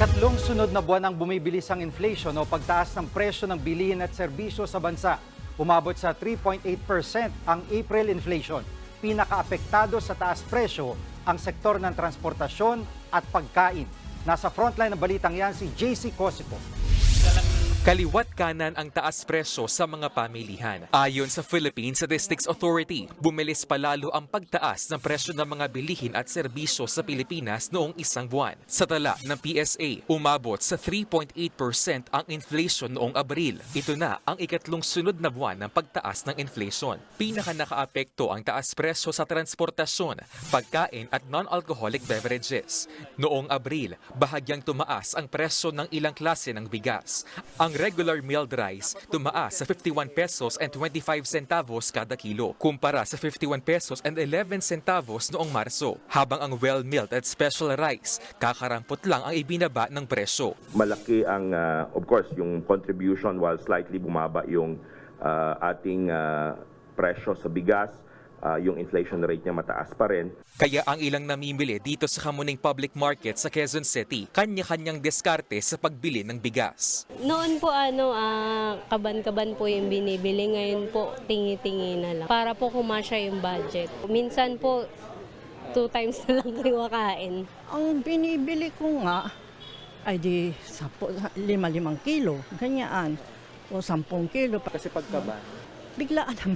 Ikatlong sunod na buwan ang bumibilis ang inflation o pagtaas ng presyo ng bilihin at serbisyo sa bansa. Umabot sa 3.8% ang April inflation. Pinakaapektado sa taas presyo ang sektor ng transportasyon at pagkain. Nasa frontline ng balitang yan si JC Cosico. Kaliwat kanan ang taas presyo sa mga pamilihan. Ayon sa Philippine Statistics Authority, bumilis palalo ang pagtaas ng presyo ng mga bilihin at serbisyo sa Pilipinas noong isang buwan. Sa tala ng PSA, umabot sa 3.8% ang inflation noong Abril. Ito na ang ikatlong sunod na buwan ng pagtaas ng inflation. Pinaka nakaapekto ang taas presyo sa transportasyon, pagkain at non-alcoholic beverages. Noong Abril, bahagyang tumaas ang presyo ng ilang klase ng bigas. Ang regular milled rice tumaas sa 51 pesos and 25 centavos kada kilo, kumpara sa 51 pesos and 11 centavos noong Marso. Habang ang well-milled at special rice, kakarampot lang ang ibinaba ng presyo. malaki ang, ah, of course, yung contribution while slightly bumaba yung ah, ating ah, presyo sa bigas, ah, yung inflation rate niya mataas pa rin. Kaya ang ilang namimili dito sa Kamuning Public Market sa Quezon City, kanya-kanyang diskarte sa pagbili ng bigas. Noon po ano, ah, kaban-kaban po yung binibili. Ngayon po, tingi-tingi na lang. Para po kumasya yung budget. Minsan po, two times na lang kayo makain. Ang binibili ko nga ay di sapo, lima limang kilo, ganyan. O sampung kilo. Kasi pagkaba? Biglaan ang,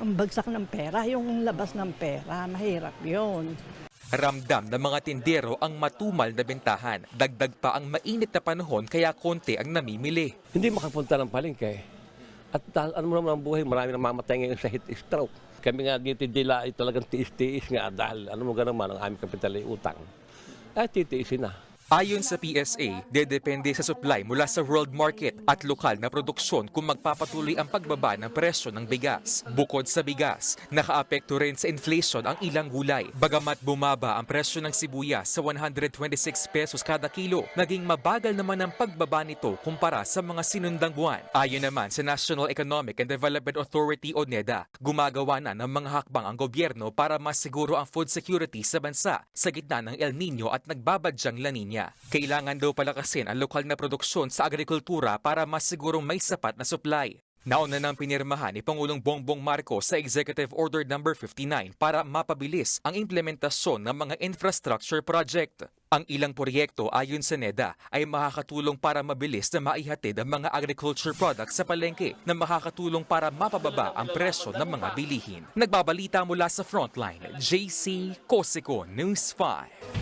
ang bagsak ng pera, yung labas ng pera, mahirap yon. Ramdam ng mga tindero ang matumal na bentahan. Dagdag pa ang mainit na panahon kaya konti ang namimili. hindi makapunta ng palengke. At dahil ano mo naman ang buhay, marami nang mamatay ngayon sa heat stroke. Kami nga dito dila ay talagang tiis-tiis nga dahil ano mo ganun man ang aming kapital ay utang. Ay titiisin na. Ayon sa PSA, dedepende sa supply mula sa world market at lokal na produksyon kung magpapatuloy ang pagbaba ng presyo ng bigas. Bukod sa bigas, nakaapekto rin sa inflation ang ilang gulay. Bagamat bumaba ang presyo ng sibuyas sa 126 pesos kada kilo, naging mabagal naman ang pagbaba nito kumpara sa mga sinundang buwan. Ayon naman sa National Economic and Development Authority o NEDA, gumagawa na ng mga hakbang ang gobyerno para masiguro ang food security sa bansa sa gitna ng El Nino at nagbabadyang La Nina. Kailangan daw palakasin ang lokal na produksyon sa agrikultura para masigurong may sapat na supply. Nauna nang pinirmahan ni Pangulong Bongbong Marcos sa Executive Order No. 59 para mapabilis ang implementasyon ng mga infrastructure project. Ang ilang proyekto ayon sa NEDA ay makakatulong para mabilis na maihatid ang mga agriculture products sa palengke na makakatulong para mapababa ang presyo ng mga bilihin. Nagbabalita mula sa Frontline, JC Cosico News 5.